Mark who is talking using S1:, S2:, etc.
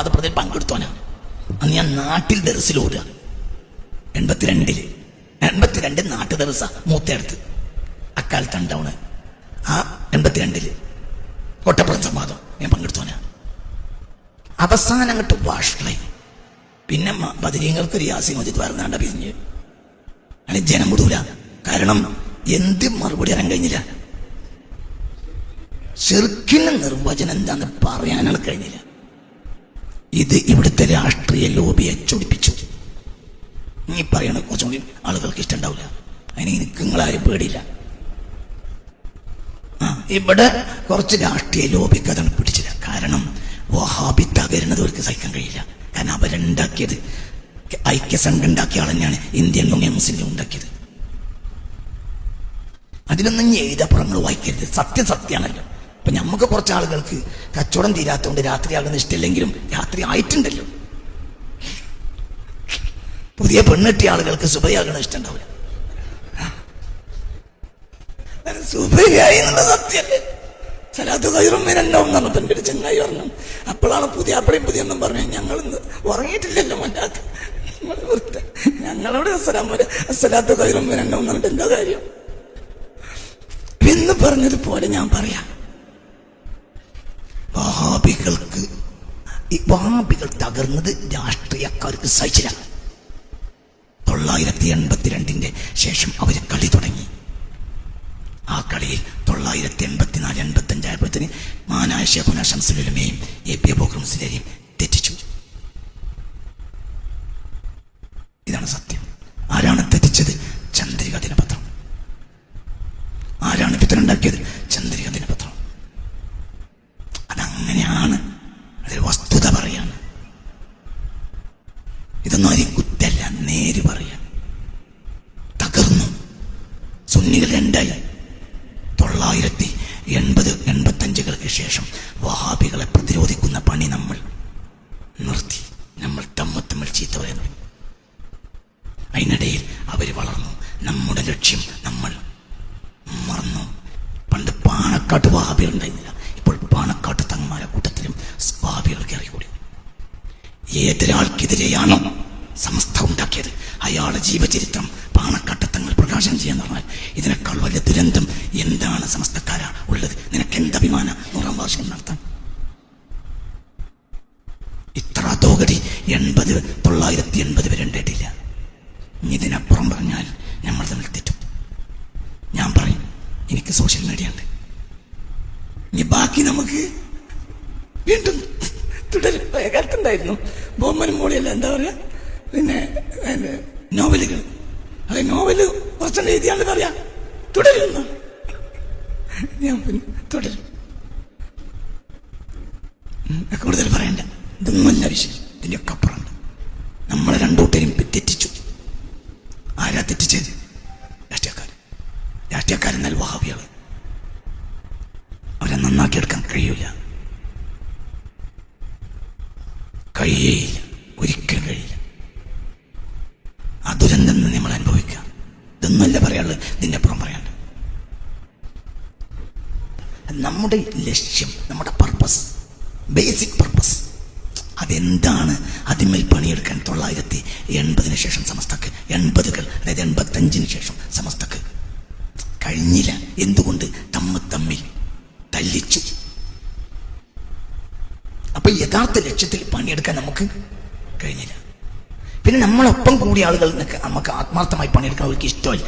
S1: വാദപ്രതിയിൽ പങ്കെടുത്തോനാ. അന്ന് ഞാൻ നാട്ടിൽ ദർസിൽ ഓടുക. എൺപത്തിരണ്ടിൽ. എൺപത്തിരണ്ട് നാട്ടു ദർസ മൂത്തടുത്ത്. അക്കാലത്ത് ഉണ്ടാവണ് ആ എൺപത്തിരണ്ടിൽ. കോട്ടപ്പുറം സംവാദം ഞാൻ പങ്കെടുത്തോനാ. അവസാനം അങ്ങോട്ട് വാഷ്ടായി പിന്നെ ബദരീങ്ങൾക്ക് യാസി മജിദ് വരുന്നാണ്ട പിരിഞ്ഞ് അങ്ങനെ ജനം വിടൂല കാരണം എന്ത് മറുപടി അറിയാൻ കഴിഞ്ഞില്ല. ചെറുക്കിന്റെ നിർവചനം എന്താന്ന് പറയാനാണ് കഴിഞ്ഞില്ല. ഇത് ഇവിടുത്തെ രാഷ്ട്രീയ ലോബിയെ ചൊടിപ്പിച്ചു. നീ പറയണ കുറച്ചും കൂടി ആളുകൾക്ക് ഇഷ്ടമുണ്ടാവില്ല. അതിന് എനിക്ക് നിങ്ങളാരും പേടിയില്ല ഇവിടെ കുറച്ച് രാഷ്ട്രീയ ലോബിക്ക് അതാണ് പിടിച്ചില്ല കാരണം വഹാബി തകരുന്നത് അവർക്ക് സഹിക്കാൻ കഴിയില്ല. കാരണം അവരുണ്ടാക്കിയത് ഐക്യസംഘം ഉണ്ടാക്കിയ ആൾ തന്നെയാണ് ഇന്ത്യൻ ലോങ്ങിയ മുസ്ലിം ഉണ്ടാക്കിയത്. അതിലൊന്നും ഏതപ്പുറങ്ങൾ വായിക്കരുത്. സത്യം സത്യമാണല്ലോ. ഇപ്പൊ നമുക്ക് കുറച്ച് ആളുകൾക്ക് കച്ചവടം തീരാത്തതുകൊണ്ട് രാത്രിയാകുന്ന ഇഷ്ടമില്ലെങ്കിലും രാത്രി ആയിട്ടുണ്ടല്ലോ. പുതിയ പെണ്ണെട്ടിയ ആളുകൾക്ക് സുബയാകണ ഇഷ്ടമുണ്ടാവില്ല സുബയായി എന്നുള്ള സലാത്ത് അപ്പോഴാണ് പുതിയ അപ്പഴയും പുതിയ ഒന്നും പറഞ്ഞു ഞങ്ങൾ ഉറങ്ങിയിട്ടില്ലല്ലോ മറ്റാക്ക് ഞങ്ങളവിടെ അസലാം പോലെ കയറുമ്പോഴെല്ലാം എന്നിട്ട് എന്താ കാര്യം? എന്ന് പറഞ്ഞതുപോലെ ഞാൻ പറയാം. വഹാബികൾക്ക് ഈ വഹാബികൾ തകർന്നത് രാഷ്ട്രീയക്കാർക്ക് സഹിച്ചില്ല തൊള്ളായിരത്തി എൺപത്തിരണ്ടിന്റെ ശേഷം അവർ കളി തുടങ്ങി. ആ കളിയിൽ തൊള്ളായിരത്തി എൺപത്തിനാല് എൺപത്തി അഞ്ചായപ്പോഴത്തിന് മാനായ ഷെഖുന ഷംസുലുലമയും എ പി അബോക്രം മുസ്ലിരെയും തെറ്റിച്ചു. ഇതൊന്നും ഒരു കുറ്റല്ല നേര് പറയാ. തകർന്നു. സുന്നികൾ രണ്ടായി. തൊള്ളായിരത്തി എൺപത് എൺപത്തഞ്ചുകൾക്ക് ശേഷം വഹാബികളെ പ്രതിരോധിക്കുന്ന പണി നമ്മൾ നിർത്തി. നമ്മൾ തമ്മ തമ്മിൽ ചീത്ത പറയുന്നു. അതിനിടയിൽ അവർ വളർന്നു. നമ്മുടെ ലക്ഷ്യം നമ്മൾ മറന്നു. പണ്ട് പാണക്കാട്ട് വഹാബികൾ ഉണ്ടായിരുന്നില്ല. ഇപ്പോൾ പാണക്കാട്ട് തങ്ങന്മാരെ കൂട്ടത്തിലും വഹാബികൾ കയറിക്കൂടി ഏതൊരാൾക്കെതിരെയാണോ സമസ്ത ഉണ്ടാക്കിയത്? അയാളുടെ ജീവചരിത്രം പാണക്കാട്ടത്തങ്ങൾ പ്രകാശനം ചെയ്യാൻ പറഞ്ഞാൽ ഇതിനേക്കാൾ വലിയ ദുരന്തം എന്താണ് സമസ്തക്കാര ഉള്ളത്? നിനക്ക് എന്ത് അഭിമാന? നൂറാം വർഷം നടത്താൻ. ഇത്ര അതോഗതി എൺപത് തൊള്ളായിരത്തി എൺപത് വരെ ഉണ്ടായിട്ടില്ല ഇതിനപ്പുറം പറഞ്ഞാൽ നമ്മൾ തമ്മിൽ തെറ്റും. ഞാൻ പറയും എനിക്ക് സോഷ്യൽ മീഡിയ ഉണ്ട്. ഇനി ബാക്കി നമുക്ക് വീണ്ടും തുടരും കാലത്തുണ്ടായിരുന്നു. ബൊമ്മനും മോളിയല്ല എന്താ പറയാ? പിന്നെ നോവലുകൾ അത് നോവൽ കുറച്ചു എഴുതിയാണ്ട് പറയാ. തുടരുന്നു ഞാൻ പിന്നെ തുടരും. കൂടുതൽ പറയണ്ട. ഇതൊന്നുമല്ല വിഷയം. ഇതിന്റെയൊക്കെ അപ്പുറമുണ്ട് നമ്മളെ രണ്ടുകൂട്ടരും തെറ്റിച്ചു. ആരാ തെറ്റിച്ചത് രാഷ്ട്രീയക്കാർ രാഷ്ട്രീയക്കാരെന്നാൽ വഹാബികൾ അവരെ നന്നാക്കിയെടുക്കാൻ കഴിയൂല. കഴിയേയില്ല ഒരിക്കലും കഴിയില്ല. ആ ദുരന്തം നമ്മൾ അനുഭവിക്കുക ഇതൊന്നുമല്ല പറയാനുള്ളത് ഇതിന്റെ അപ്പുറം പറയാണ്ട് നമ്മുടെ ലക്ഷ്യം നമ്മുടെ പർപ്പസ് ബേസിക് പർപ്പസ് അതെന്താണ്? അതിന്മേൽ പണിയെടുക്കാൻ തൊള്ളായിരത്തി എൺപതിന് ശേഷം സമസ്തക്ക് എൺപതുകൾ അതായത് എൺപത്തഞ്ചിന് ശേഷം അപ്പൊ യഥാർത്ഥ ലക്ഷ്യത്തിൽ പണിയെടുക്കാൻ നമുക്ക് കഴിഞ്ഞില്ല. പിന്നെ നമ്മളൊപ്പം കൂടിയ ആളുകൾ നമുക്ക് ആത്മാർത്ഥമായി പണിയെടുക്കാൻ അവർക്ക് ഇഷ്ടമല്ല.